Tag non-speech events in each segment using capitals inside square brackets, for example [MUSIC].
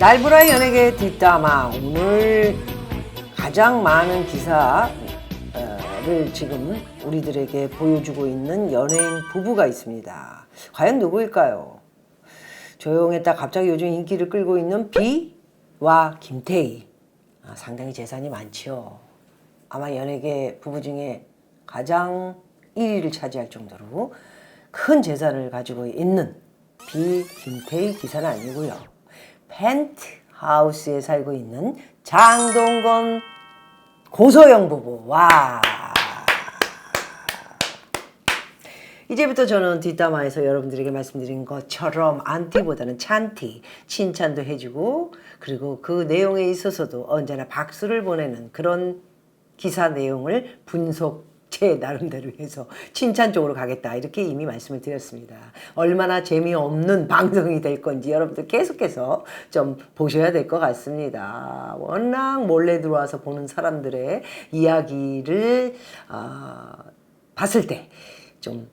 날브라의 연예계 뒷담화 오늘 가장 많은 기사를 지금 우리들에게 보여주고 있는 연예인 부부가 있습니다. 과연 누구일까요? 조용했다 갑자기 요즘 인기를 끌고 있는 비와 김태희 아, 상당히 재산이 많지요. 아마 연예계 부부 중에 가장 1위를 차지할 정도로 큰 재산을 가지고 있는 비 김태희 기사는 아니고요. 펜트하우스에 살고 있는 장동건 고소영 부부. 와. 이제부터 저는 뒷담화에서 여러분들에게 말씀드린 것처럼 안티보다는 찬티, 칭찬도 해주고, 그리고 그 내용에 있어서도 언제나 박수를 보내는 그런 기사 내용을 분석 제 나름대로 해서 칭찬 쪽으로 가겠다 이렇게 이미 말씀을 드렸습니다. 얼마나 재미없는 방송이 될 건지 여러분들 계속해서 좀 보셔야 될 것 같습니다. 워낙 몰래 들어와서 보는 사람들의 이야기를 어, 봤을 때좀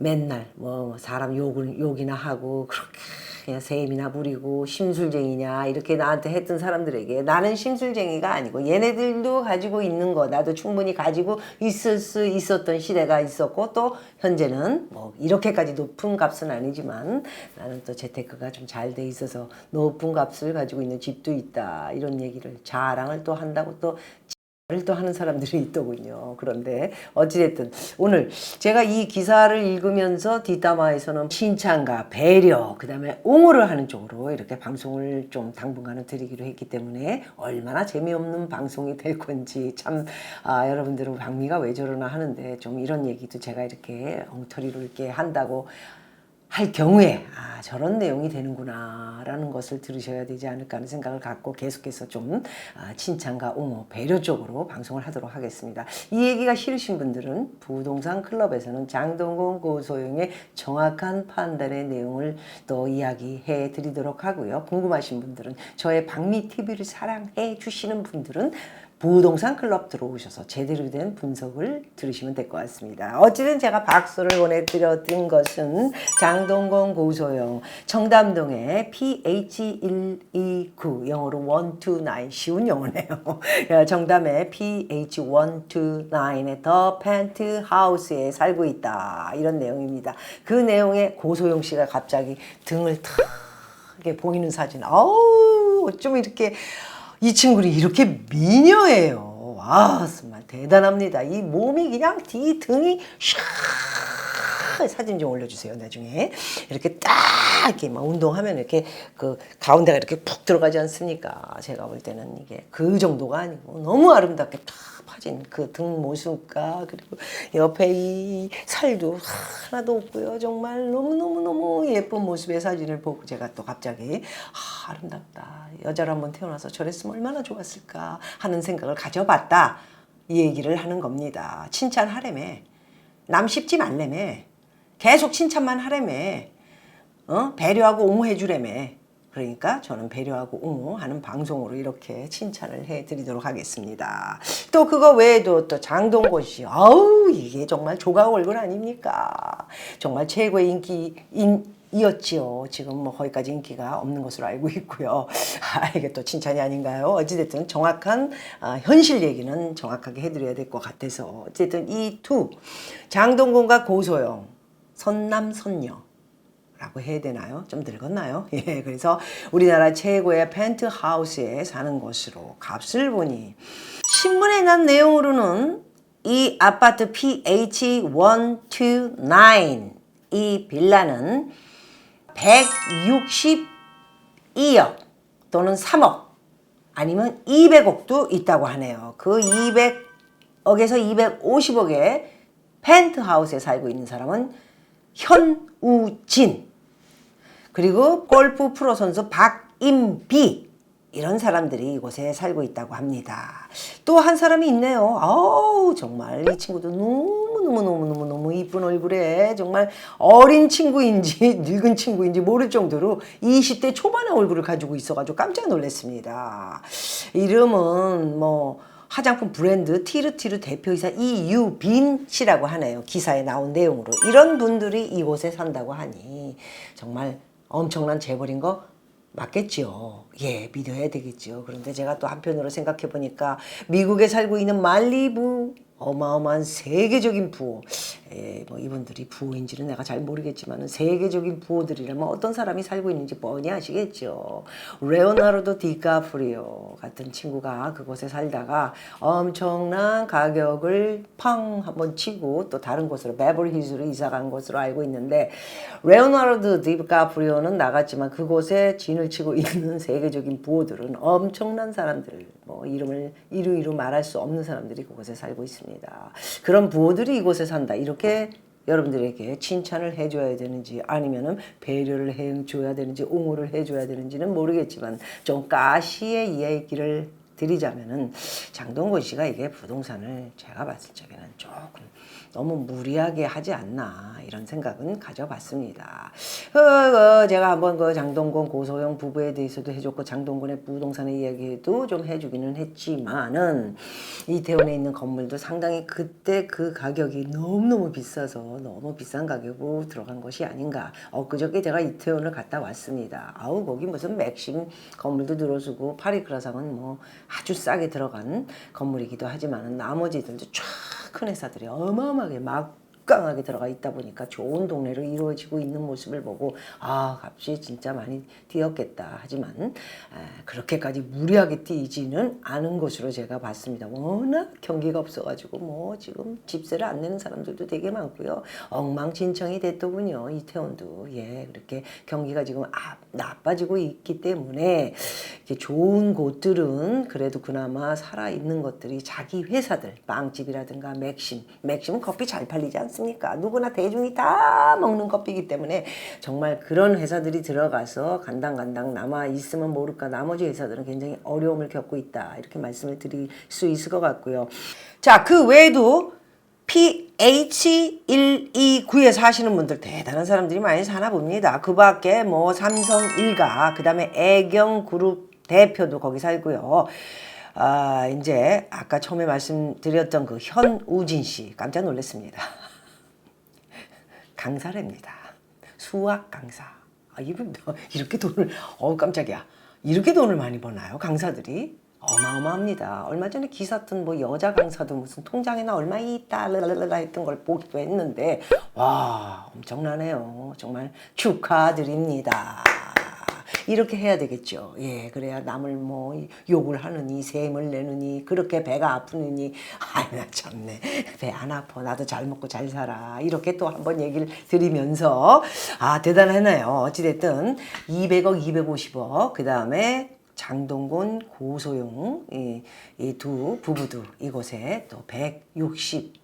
맨날 뭐 사람 욕을 욕이나 하고 그렇게 그냥 세임이나 부리고 심술쟁이냐 이렇게 나한테 했던 사람들에게 나는 심술쟁이가 아니고 얘네들도 가지고 있는 거 나도 충분히 가지고 있을 수 있었던 시대가 있었고 또 현재는 뭐 이렇게까지 높은 값은 아니지만 나는 또 재테크가 좀 잘 돼 있어서 높은 값을 가지고 있는 집도 있다 이런 얘기를 자랑을 또 한다고 또 말을 또 하는 사람들이 [LAUGHS] 있더군요. 그런데 어찌됐든 오늘 제가 이 기사를 읽으면서 뒷담화에서는 칭찬과 배려, 그 다음에 옹호를 하는 쪽으로 이렇게 방송을 좀 당분간은 드리기로 했기 때문에 얼마나 재미없는 방송이 될 건지 참 아, 여러분들은 박미가 왜 저러나 하는데 좀 이런 얘기도 제가 이렇게 엉터리로 이렇게 한다고 할 경우에 아 저런 내용이 되는구나 라는 것을 들으셔야 되지 않을까 하는 생각을 갖고 계속해서 좀 아, 칭찬과 옹호 배려 쪽으로 방송을 하도록 하겠습니다. 이 얘기가 싫으신 분들은 부동산 클럽에서는 장동건 고소영의 정확한 판단의 내용을 또 이야기해 드리도록 하고요. 궁금하신 분들은 저의 박미 TV를 사랑해 주시는 분들은 부동산 클럽 들어오셔서 제대로 된 분석을 들으시면 될 것 같습니다. 어찌든 제가 박수를 보내드렸던 것은 장동건 고소영 청담동의 PH129 영어로 129 쉬운 영어네요. 정담의 PH129의 더 펜트 하우스에 살고 있다 이런 내용입니다. 그 내용에 고소영 씨가 갑자기 등을 탁 보이는 사진. 아우 어쩜 이렇게 이 친구는 이렇게 미녀예요. 와, 정말 대단합니다. 이 몸이 그냥 뒤 등이 샤 사진 좀 올려주세요 나중에 이렇게 딱 이렇게 막 운동하면 이렇게 그 가운데가 이렇게 푹 들어가지 않습니까? 제가 볼 때는 이게 그 정도가 아니고 너무 아름답게 탁 파진 그 등 모습과 그리고 옆에 이 살도 하나도 없고요. 정말 너무너무너무 예쁜 모습의 사진을 보고 제가 또 갑자기 아, 아름답다. 여자로 한번 태어나서 저랬으면 얼마나 좋았을까 하는 생각을 가져봤다. 이 얘기를 하는 겁니다. 칭찬하래매. 남 씹지 말래매. 계속 칭찬만 하래매. 어? 배려하고 옹호해주래매. 그러니까 저는 배려하고 옹호하는 방송으로 이렇게 칭찬을 해드리도록 하겠습니다. 또 그거 외에도 또 장동건 씨, 아우 이게 정말 조각 얼굴 아닙니까? 정말 최고의 인기 인, 이었지요. 지금 뭐 거기까지 인기가 없는 것으로 알고 있고요. 아, 이게 또 칭찬이 아닌가요? 어찌됐든 정확한 아, 현실 얘기는 정확하게 해드려야 될 것 같아서 어쨌든 이투 장동건과 고소영 선남 선녀 라고 해야 되나요? 좀 늙었나요? [LAUGHS] 예, 그래서 우리나라 최고의 펜트하우스에 사는 것으로 값을 보니 신문에 난 내용으로는 이 아파트 PH129 이 빌라는 162억 또는 3억 아니면 200억도 있다고 하네요. 그 200억에서 250억의 펜트하우스에 살고 있는 사람은 현우진 그리고 골프 프로 선수 박임비 이런 사람들이 이곳에 살고 있다고 합니다. 또 한 사람이 있네요. 아우 정말 이 친구도 너무 너무 너무 너무 너무 이쁜 얼굴에 정말 어린 친구인지 [LAUGHS] 늙은 친구인지 모를 정도로 20대 초반의 얼굴을 가지고 있어가지고 깜짝 놀랐습니다. 이름은 뭐 화장품 브랜드 티르티르 대표이사 이유빈 씨라고 하네요. 기사에 나온 내용으로. 이런 분들이 이곳에 산다고 하니 정말 엄청난 재벌인 거 맞겠죠. 예, 믿어야 되겠죠. 그런데 제가 또 한편으로 생각해 보니까 미국에 살고 있는 말리부 어마어마한 세계적인 부호. 예, 뭐 이분들이 부호인지는 내가 잘 모르겠지만 세계적인 부호들이라면 어떤 사람이 살고 있는지 뻔히 아시겠죠. 레오나르도 디카프리오 같은 친구가 그곳에 살다가 엄청난 가격을 팡 한번 치고 또 다른 곳으로 베버리힐즈로 이사 간 것으로 알고 있는데 레오나르도 디카프리오는 나갔지만 그곳에 진을 치고 있는 [LAUGHS] 세계적인 부호들은 엄청난 사람들 뭐 이름을 이루이루 말할 수 없는 사람들이 그곳에 살고 있습니다. 그런 부호들이 이곳에 산다 이렇게 여러분들에게 칭찬을 해줘야 되는지 아니면은 배려를 해줘야 되는지 옹호를 해줘야 되는지는 모르겠지만 좀 가시의 이야기를 드리자면은 장동건 씨가 이게 부동산을 제가 봤을 적에는 조금 너무 무리하게 하지 않나 이런 생각은 가져봤습니다. 어, 어, 제가 한번 그 장동건 고소영 부부에 대해서도 해줬고 장동건의 부동산의 이야기도 좀 해주기는 했지만은 이태원에 있는 건물도 상당히 그때 그 가격이 너무너무 비싸서 너무 비싼 가격으로 들어간 것이 아닌가. 엊그저께 제가 이태원을 갔다 왔습니다. 아우 거기 무슨 맥심 건물도 들어주고 파리크라상은 뭐 아주 싸게 들어간 건물이기도 하지만은 나머지들도 쫙큰 회사들이 어마어마하게 막 강하게 들어가 있다 보니까 좋은 동네로 이루어지고 있는 모습을 보고 아 값이 진짜 많이 뛰었겠다 하지만 에, 그렇게까지 무리하게 뛰지는 않은 것으로 제가 봤습니다. 워낙 경기가 없어가지고 뭐 지금 집세를 안 내는 사람들도 되게 많고요. 엉망진창이 됐더군요. 이태원도 예 그렇게 경기가 지금 아, 나빠지고 있기 때문에 좋은 곳들은 그래도 그나마 살아 있는 것들이 자기 회사들 빵집이라든가 맥심 맥심은 커피 잘 팔리지 않습니까? 누구나 대중이 다 먹는 커피이기 때문에 정말 그런 회사들이 들어가서 간당간당 남아 있으면 모를까 나머지 회사들은 굉장히 어려움을 겪고 있다 이렇게 말씀을 드릴 수 있을 것 같고요. 자 그 외에도 PH129에서 하시는 분들 대단한 사람들이 많이 사나 봅니다. 그 밖에 뭐 삼성 일가, 그 다음에 애경그룹 대표도 거기 살고요. 아, 이제 아까 처음에 말씀드렸던 그 현우진 씨 깜짝 놀랐습니다. [LAUGHS] 강사랍니다. 수학 강사. 아, 이분 이렇게 돈을 어 깜짝이야. 이렇게 돈을 많이 버나요? 강사들이? 어마어마합니다. 얼마 전에 기사 뜬 뭐 여자 강사도 무슨 통장에나 얼마 있다 랄랄랄라 했던 걸 보기도 했는데 와 엄청나네요. 정말 축하드립니다. 이렇게 해야 되겠죠. 예, 그래야 남을 뭐 욕을 하느니 셈을 내느니 그렇게 배가 아프느니 [LAUGHS] 아나 참네 배 안 아파 나도 잘 먹고 잘 살아 이렇게 또 한번 얘기를 드리면서 아 대단하네요. 어찌됐든 200억 250억 그 다음에 장동건 고소영 이두 부부도 이곳에 또 160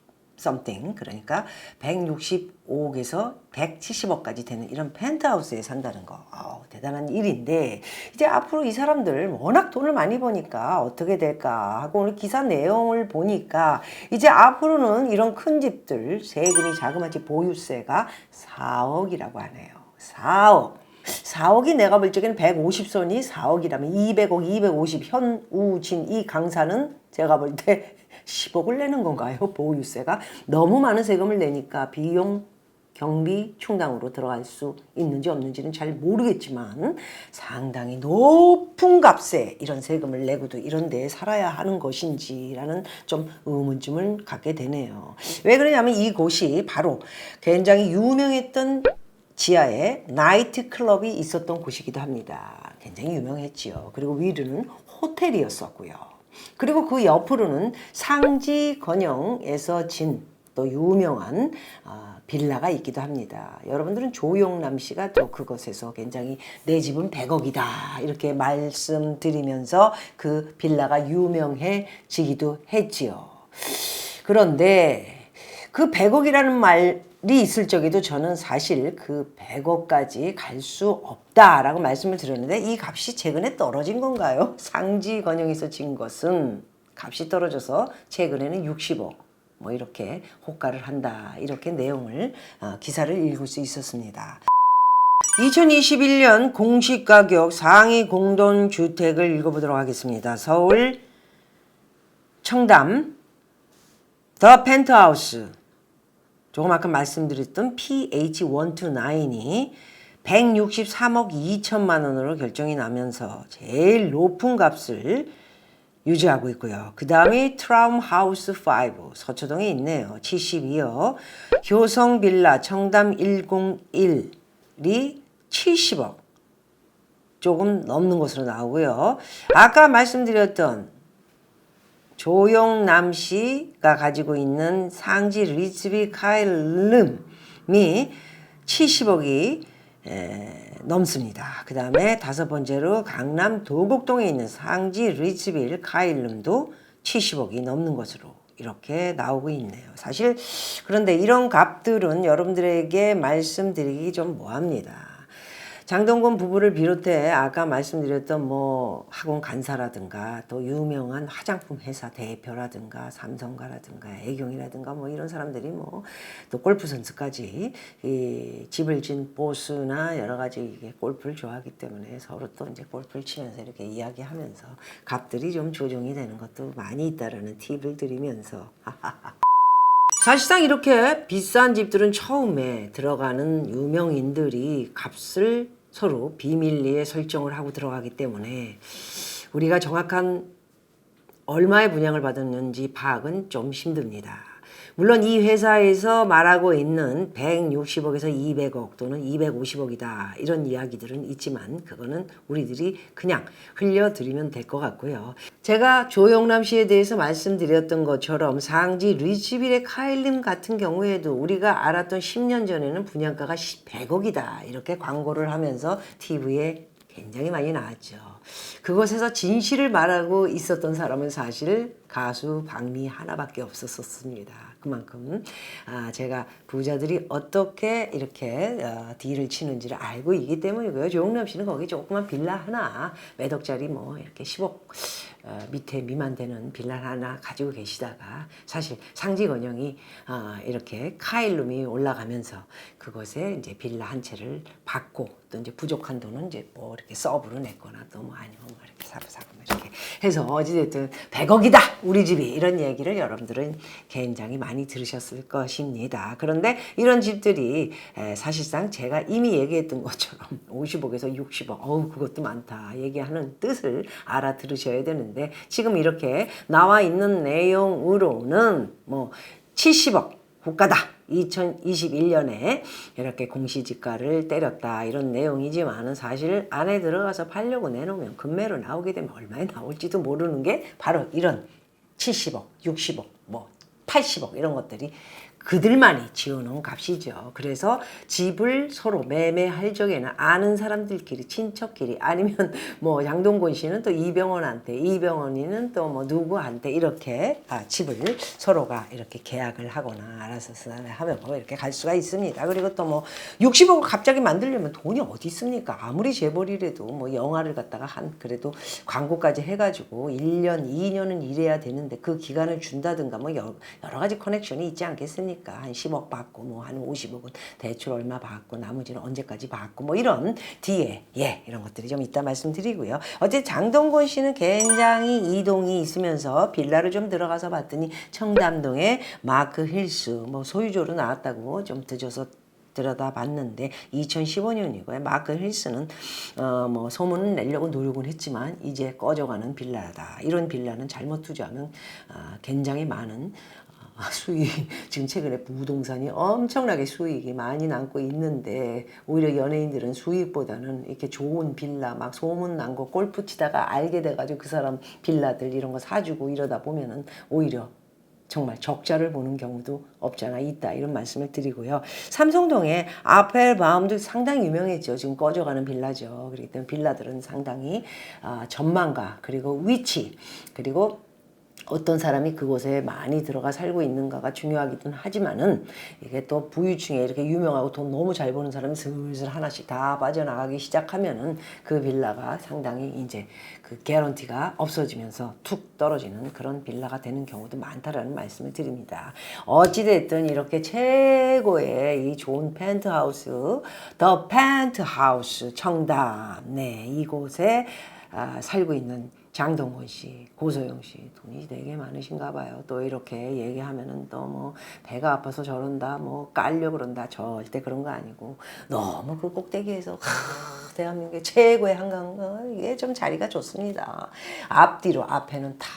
something. 그러니까 165억에서 170억까지 되는 이런 펜트하우스에 산다는 거. 아우, 대단한 일인데 이제 앞으로 이 사람들 워낙 돈을 많이 버니까 어떻게 될까 하고 오늘 기사 내용을 보니까 이제 앞으로는 이런 큰 집들 세금이 자그마치 보유세가 4억이라고 하네요. 4억. 4억이 내가 볼 적에는 150선이 4억이라면 200억, 250 현우진 이 강사는 제가 볼 때 10억을 내는 건가요? [LAUGHS] 보유세가 너무 많은 세금을 내니까 비용 경비 충당으로 들어갈 수 있는지 없는지는 잘 모르겠지만 상당히 높은 값에 이런 세금을 내고도 이런 데에 살아야 하는 것인지라는 좀 의문점을 갖게 되네요. 왜 그러냐면 이곳이 바로 굉장히 유명했던 지하에 나이트 클럽이 있었던 곳이기도 합니다. 굉장히 유명했지요. 그리고 위로는 호텔이었었고요. 그리고 그 옆으로는 상지 건영에서 진 또 유명한 아, 빌라가 있기도 합니다. 여러분들은 조용남 씨가 또 그곳에서 굉장히 내 집은 100억이다 이렇게 말씀드리면서 그 빌라가 유명해지기도 했지요. 그런데 그 100억이라는 말이 있을 적에도 저는 사실 그 100억까지 갈 수 없다라고 말씀을 드렸는데 이 값이 최근에 떨어진 건가요? 상지 건영에서 진 것은 값이 떨어져서 최근에는 60억 뭐 이렇게 호가를 한다 이렇게 내용을 어, 기사를 읽을 수 있었습니다. 2021년 공시 가격 상위 공동 주택을 읽어보도록 하겠습니다. 서울 청담 더 펜트하우스 조금 아까 말씀드렸던 PH129이 163억 2천만 원으로 결정이 나면서 제일 높은 값을 유지하고 있고요. 그 다음이 트라움 하우스 5 서초동에 있네요. 72억. 효성 빌라 청담 101이 70억. 조금 넘는 것으로 나오고요. 아까 말씀드렸던 조영남 씨가 가지고 있는 상지 리츠비 카일름이 70억이 넘습니다. 그 다음에 다섯 번째로 강남 도곡동에 있는 상지 리츠빌 카일름도 70억이 넘는 것으로 이렇게 나오고 있네요. 사실 그런데 이런 값들은 여러분들에게 말씀드리기 좀 뭐합니다. 장동건 부부를 비롯해 아까 말씀드렸던 뭐 학원 간사라든가 또 유명한 화장품 회사 대표라든가 삼성가라든가 애경이라든가 뭐 이런 사람들이 뭐 또 골프 선수까지 이 집을 진 보스나 여러 가지 이게 골프를 좋아하기 때문에 서로 또 이제 골프를 치면서 이렇게 이야기하면서 값들이 좀 조정이 되는 것도 많이 있다라는 팁을 드리면서 [LAUGHS] 사실상 이렇게 비싼 집들은 처음에 들어가는 유명인들이 값을 서로 비밀리에 설정을 하고 들어가기 때문에 우리가 정확한 얼마의 분양을 받았는지 파악은 좀 힘듭니다. 물론 이 회사에서 말하고 있는 160억에서 200억 또는 250억이다 이런 이야기들은 있지만 그거는 우리들이 그냥 흘려드리면 될 것 같고요. 제가 조영남 씨에 대해서 말씀드렸던 것처럼 상지 리치빌의 카일림 같은 경우에도 우리가 알았던 10년 전에는 분양가가 100억이다 이렇게 광고를 하면서 TV에 굉장히 많이 나왔죠. 그곳에서 진실을 말하고 있었던 사람은 사실 가수 박미 하나밖에 없었습니다. 그만큼 아, 제가 부자들이 어떻게 이렇게 어, 딜을 치는지를 알고 있기 때문이고요. 조용남 씨는 거기 조그만 빌라 하나 몇 억짜리 뭐 이렇게 10억 어, 밑에 미만 되는 빌라 하나 가지고 계시다가 사실 상지건영이 어, 이렇게 카일룸이 올라가면서 그것에 이제 빌라 한 채를 받고 또 이제 부족한 돈은 이제 뭐 이렇게 서브로 냈거나 또 뭐 아니면 뭐 이렇게 사고 뭐 이렇게 해서 어찌됐든 100억이다 우리 집이 이런 얘기를 여러분들은 굉장히 많이 들으셨을 것입니다. 그런데 이런 집들이 에, 사실상 제가 이미 얘기했던 것처럼 [LAUGHS] 50억에서 60억 어우 그것도 많다 얘기하는 뜻을 알아들으셔야 되는데 지금 이렇게 나와 있는 내용으로는 뭐 70억 국가다. 2021년에 이렇게 공시지가를 때렸다. 이런 내용이지만은 사실 안에 들어가서 팔려고 내놓으면 금매로 나오게 되면 얼마에 나올지도 모르는 게 바로 이런 70억, 60억, 뭐 80억 이런 것들이 그들만이 지어놓은 값이죠. 그래서 집을 서로 매매할 적에는 아는 사람들끼리 친척끼리 아니면 [LAUGHS] 뭐 양동건 씨는 또 이병헌한테 이병헌이는 또 뭐 누구한테 이렇게 아, 집을 서로가 이렇게 계약을 하거나 알아서 하면 뭐 이렇게 갈 수가 있습니다. 그리고 또 뭐 60억을 갑자기 만들려면 돈이 어디 있습니까? 아무리 재벌이라도 뭐 영화를 갖다가 한 그래도 광고까지 해가지고 1년, 2년은 일해야 되는데 그 기간을 준다든가 뭐 여러, 여러 가지 커넥션이 있지 않겠습니까? 한 10억 받고 뭐 한 50억은 대출 얼마 받고 나머지는 언제까지 받고 뭐 이런 뒤에 예 이런 것들이 좀 있다 말씀드리고요. 어제 장동건 씨는 굉장히 이동이 있으면서 빌라를 좀 들어가서 봤더니 청담동에 마크 힐스 뭐 소유주로 나왔다고 좀 늦어서 들여다봤는데 2015년이고요. 마크 힐스는 어 뭐 소문을 내려고 노력은 했지만 이제 꺼져가는 빌라다. 이런 빌라는 잘못 투자하면 어, 굉장히 많은 어, 수익 [LAUGHS] 지금 최근에 부동산이 엄청나게 수익이 많이 남고 있는데 오히려 연예인들은 수익보다는 이렇게 좋은 빌라 막 소문 난 거 골프 치다가 알게 돼가지고 그 사람 빌라들 이런 거 사주고 이러다 보면은 오히려 정말 적자를 보는 경우도 없잖아 있다 이런 말씀을 드리고요. 삼성동에 아펠바움도 상당히 유명했죠. 지금 꺼져가는 빌라죠. 그렇기 때문에 빌라들은 상당히 아, 전망가 그리고 위치 그리고 어떤 사람이 그곳에 많이 들어가 살고 있는가가 중요하기는 하지만은 이게 또 부유 층에 이렇게 유명하고 돈 너무 잘 버는 사람이 슬슬 하나씩 다 빠져나가기 시작하면은 그 빌라가 상당히 이제 그 개런티가 없어지면서 툭 떨어지는 그런 빌라가 되는 경우도 많다라는 말씀을 드립니다. 어찌됐든 이렇게 최고의 이 좋은 펜트하우스, 더 펜트하우스 청담, 네, 이곳에 아, 살고 있는 장동건 씨, 고소영 씨 돈이 되게 많으신가 봐요. 또 이렇게 얘기하면은 또 뭐 배가 아파서 저런다, 뭐 깔려 그런다. 절대 그런 거 아니고 너무 그 꼭대기에서 하, 대한민국의 최고의 한강 이게 좀 자리가 좋습니다. 앞뒤로 앞에는 다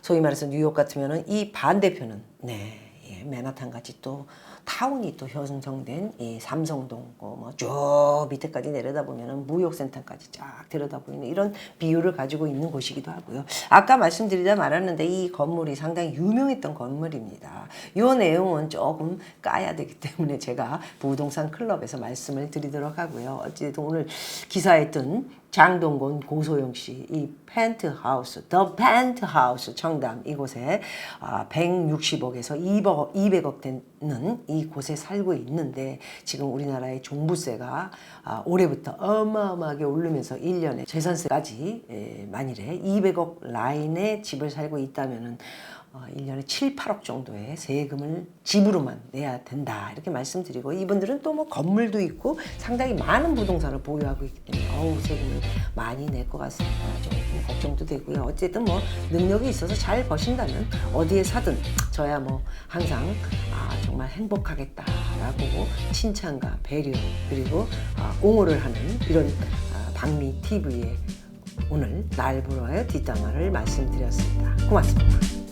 소위 말해서 뉴욕 같으면은 이 반대편은 네 예, 맨하탄 같이 또 타운이 또 형성된 이 삼성동 뭐쭉 밑에까지 내려다 보면은 무역센터까지 쫙 들여다 보이는 이런 비율을 가지고 있는 곳이기도 하고요. 아까 말씀드리다 말았는데 이 건물이 상당히 유명했던 건물입니다. 이 내용은 조금 까야 되기 [LAUGHS] 때문에 제가 부동산 클럽에서 말씀을 드리도록 하고요. 어쨌든 오늘 기사에 뜬 장동건 고소영 씨 이 펜트하우스 더 펜트하우스 청담 이곳에 아, 160억에서 200억, 200억 되는 이곳에 살고 있는데 지금 우리나라의 종부세가 아, 올해부터 어마어마하게 오르면서 1년에 재산세까지 에, 만일에 200억 라인의 집을 살고 있다면은 어, 1년에 7, 8억 정도의 세금을 집으로만 내야 된다. 이렇게 말씀드리고 이분들은 또 뭐 건물도 있고 상당히 많은 부동산을 보유하고 있기 때문에 어우, 세금을 많이 낼 것 같습니다. 조금 걱정도 되고요. 어쨌든 뭐 능력이 있어서 잘 버신다면 어디에 사든 저야 뭐 항상 아, 정말 행복하겠다라고 칭찬과 배려 그리고 아, 옹호를 하는 이런 아, 박미 TV의 오늘 날 보러 와요 뒷담화를 말씀드렸습니다. 고맙습니다.